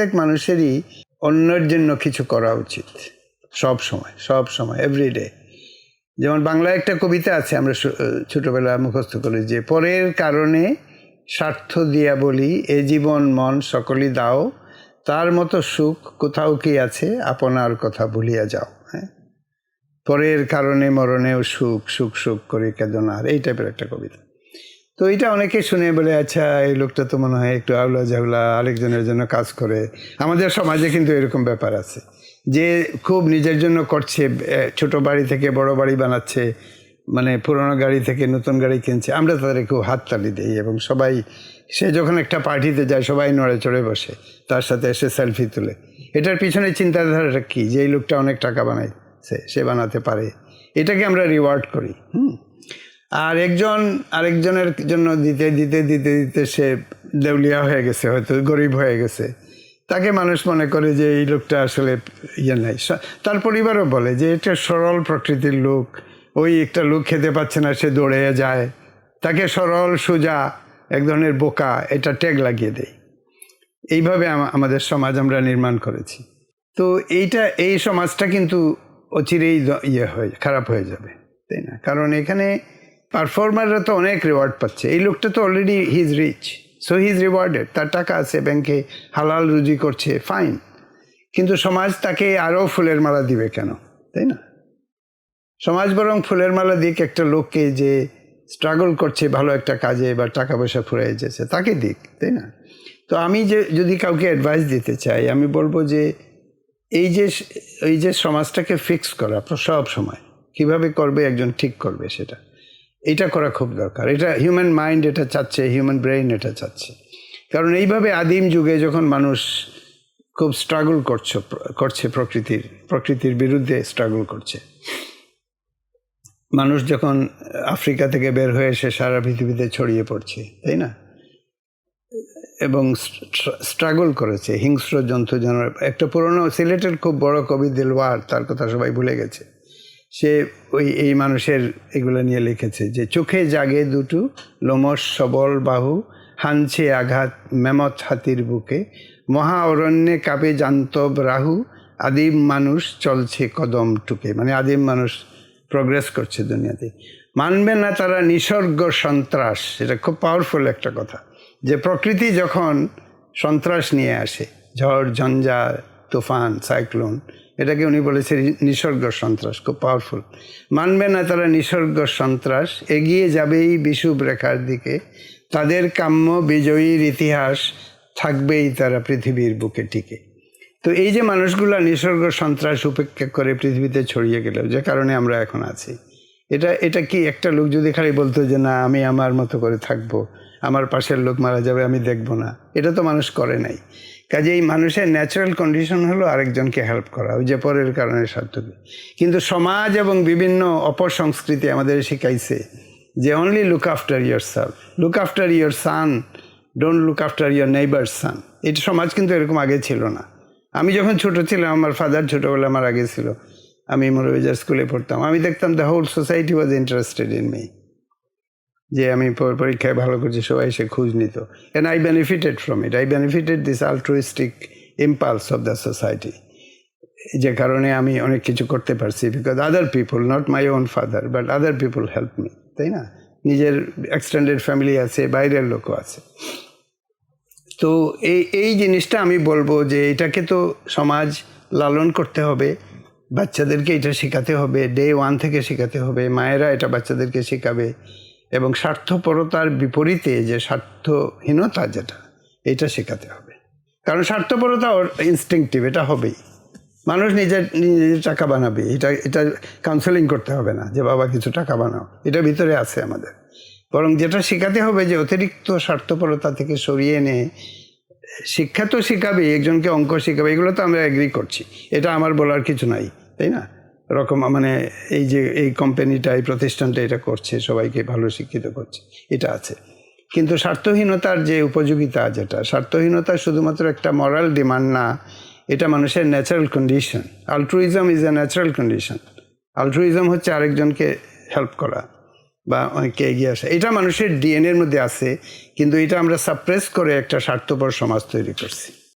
প্রত্যেক মানুষেরই অন্যের জন্য কিছু করা উচিত। সব সময় সব সময় এভরিডে যেমন বাংলায় একটা কবিতা আছে, আমরা ছোটবেলায় মুখস্থ করি যে, পরের কারণে স্বার্থ দিয়া বলি, এ জীবন মন সকলই দাও, তার মতো সুখ কোথাও কি আছে, আপনার কথা ভুলিয়া যাও। হ্যাঁ? পরের কারণে মরণেও সুখ সুখ সুখ করে কেদনার এই টাইপের একটা কবিতা। তো এটা অনেকে শুনে বলে আচ্ছা এই লোকটা তো মনে হয় একটু আউলা ঝাউলা, আরেকজনের জন্য কাজ করে। আমাদের সমাজে কিন্তু এরকম ব্যাপার আছে যে খুব নিজের জন্য করছে ছোট বাড়ি থেকে বড় বাড়ি বানাচ্ছে মানে পুরোনো গাড়ি থেকে নতুন গাড়ি কিনছে। আমরা তাদের খুব হাততালি দিই এবং সবাই, সে যখন একটা পার্টিতে যায়, সবাই নড়ে চড়ে বসে, তার সাথে এসে সেলফি তুলে। এটার পিছনে চিন্তাধারাটা কি? যে এই লোকটা অনেক টাকা বানাইছে, সে বানাতে পারে। এটাকে আমরা রিওয়ার্ড করি, হুম? আর একজন, আরেকজনের জন্য দিতে দিতে দিতে দিতে সে দেউলিয়া হয়ে গেছে, হয়তো গরিব হয়ে গেছে। তাকে মানুষ মনে করে যে এই লোকটা আসলে ইয়ে নাই। তার পরিবারও বলে যে এটা সরল প্রকৃতির লোক। ওই একটা লোক খেতে পাচ্ছে না, সে দৌড়ে যায়। তাকে সরল সোজা এক ধরনের বোকা এটা ট্যাগ লাগিয়ে দেয়। এইভাবে আমাদের সমাজ আমরা নির্মাণ করেছি। তো এইটা, এই সমাজটা কিন্তু অচিরেই ইয়ে হয়ে, খারাপ হয়ে যাবে, তাই না? কারণ এখানে পারফর্মাররা তো অনেক রিওয়ার্ড পাচ্ছে। এই লোকটা তো already he is rich so he is rewarded তার টাকা আছে ব্যাংকে হালাল রুজি করছে ফাইন কিন্তু সমাজ তাকে আরও ফুলের মালা দিবে কেন, তাই না? সমাজ বরং ফুলের মালা দিক একটা লোককে যে স্ট্রাগল করছে ভালো একটা কাজে বা টাকা পয়সা ফুরাই যেছে তাকে দিক, তাই না? তো আমি যে, যদি কাউকে অ্যাডভাইস দিতে চাই, আমি বলব যে এই যে এই যে সমাজটাকে ফিক্স করা সব সময়, কীভাবে করবে একজন ঠিক করবে সেটা। এটা করা খুব দরকার। এটা হিউম্যান মাইন্ড এটা চাচ্ছে হিউম্যান ব্রেইন এটা চাচ্ছে। কারণ এইভাবে আদিম যুগে যখন মানুষ খুব স্ট্রাগল করছে করছে প্রকৃতির প্রকৃতির বিরুদ্ধে স্ট্রাগল করছে। মানুষ যখন আফ্রিকা থেকে বের হয়ে এসে সারা পৃথিবীতে ছড়িয়ে পড়ছে, তাই না? এবং স্ট্রাগল করেছে, হিংস্র জন্তু জানোয়ার, একটা পুরনো সিলেটের খুব বড় কবি দিলওয়ার, তার কথা সবাই ভুলে গেছে। সে ওই, এই মানুষের এগুলো নিয়ে লিখেছে যে, চোখে জাগে দুটো লোমস সবল বাহু, হানছে আঘাত মেমত হাতির বুকে, মহা অরণ্যে কাপে জান্তব রাহু, আদিম মানুষ চলছে কদম টুকে। মানে আদিম মানুষ প্রগ্রেস করছে দুনিয়াতে। মানবে না তারা নিসর্গ সন্ত্রাস, এটা খুব পাওয়ারফুল একটা কথা। যে প্রকৃতি যখন সন্ত্রাস নিয়ে আসে, ঝড়, ঝঞ্ঝা তুফান, সাইক্লোন, এটাকে উনি বলেছে নিসর্গ সন্ত্রাস, খুব পাওয়ারফুল মানবে না তারা নিসর্গ সন্ত্রাস, এগিয়ে যাবেই বিষুব রেখার দিকে। তাদের কাম্য বিজয়ীর ইতিহাস থাকবেই তারা পৃথিবীর বুকে টিকে। তো এই যে মানুষগুলা নিসর্গ সন্ত্রাস উপেক্ষা করে পৃথিবীতে ছড়িয়ে গেল যে কারণে আমরা এখন আছি। এটা এটা কি একটা লোক যদি খালি বলতো যে, না, আমি আমার মতো করে থাকব, আমার পাশের লোক মারা যাবে, আমি দেখব না। এটা তো মানুষ করে নাই। কাজে এই মানুষের ন্যাচারাল কন্ডিশন হলো আরেকজনকে হেল্প করা, ওই যে পরের কারণে সার্থকী কিন্তু সমাজ এবং বিভিন্ন অপসংস্কৃতি আমাদের শিখাইছে যে only look after yourself look after your son don't look after your neighbour son এটা সমাজ কিন্তু এরকম আগে ছিল না। আমি যখন ছোট ছিলাম, আমার ফাদার ছোটোবেলা আমার আগে ছিল আমি মোরবিজার স্কুলে পড়তাম, আমি দেখতাম the whole society was interested in me যে আমি পরীক্ষায় ভালো করছি, সবাই সে খোঁজ নিত। And I benefited from it I benefited this altruistic impulse of the society যে কারণে আমি অনেক কিছু করতে পারছি because other people not my own father but other people help me তাই না? নিজের এক্সটেন্ডেড ফ্যামিলি আছে, বাইরের লোকও আছে। তো এই এই জিনিসটা আমি বলব যে এটাকে তো সমাজ লালন করতে হবে, বাচ্চাদেরকে এটা শেখাতে হবে ডে ওয়ান থেকে শেখাতে হবে, মায়েরা এটা বাচ্চাদেরকে শেখাবে। এবং স্বার্থপরতার বিপরীতে যে স্বার্থহীনতা যেটা, এটা শেখাতে হবে। কারণ স্বার্থপরতা ওর ইনস্টিংটিভ এটা হবেই। মানুষ নিজের নিজের টাকা বানাবে, এটা এটা কাউন্সেলিং করতে হবে না যে, বাবা, কিছু টাকা বানাও। এটা ভিতরে আছে আমাদের। বরং যেটা শেখাতে হবে যে, অতিরিক্ত স্বার্থপরতা থেকে সরিয়ে এনে, শিক্ষা তো শেখাবে একজনকে অঙ্ক শেখাবে, এগুলো তো আমরা এগ্রি করছি। এটা আমার বলার কিছু নাই, তাই না? রকম মানে এই যে এই কোম্পানিটা এই প্রতিষ্ঠানটা এটা করছে, সবাইকে ভালো শিক্ষিত করছে, এটা আছে। কিন্তু স্বার্থহীনতার যে উপযোগিতা যেটা, স্বার্থহীনতা শুধুমাত্র একটা মরাল ডিমান্ড না, এটা মানুষের natural condition altruism is a natural condition altruism হচ্ছে আরেকজনকে হেল্প করা বা অনেককে এগিয়ে আসা। এটা মানুষের ডিএনএর মধ্যে আছে, কিন্তু এটা আমরা সাপ্রেস করে একটা স্বার্থপর সমাজ তৈরি করছি।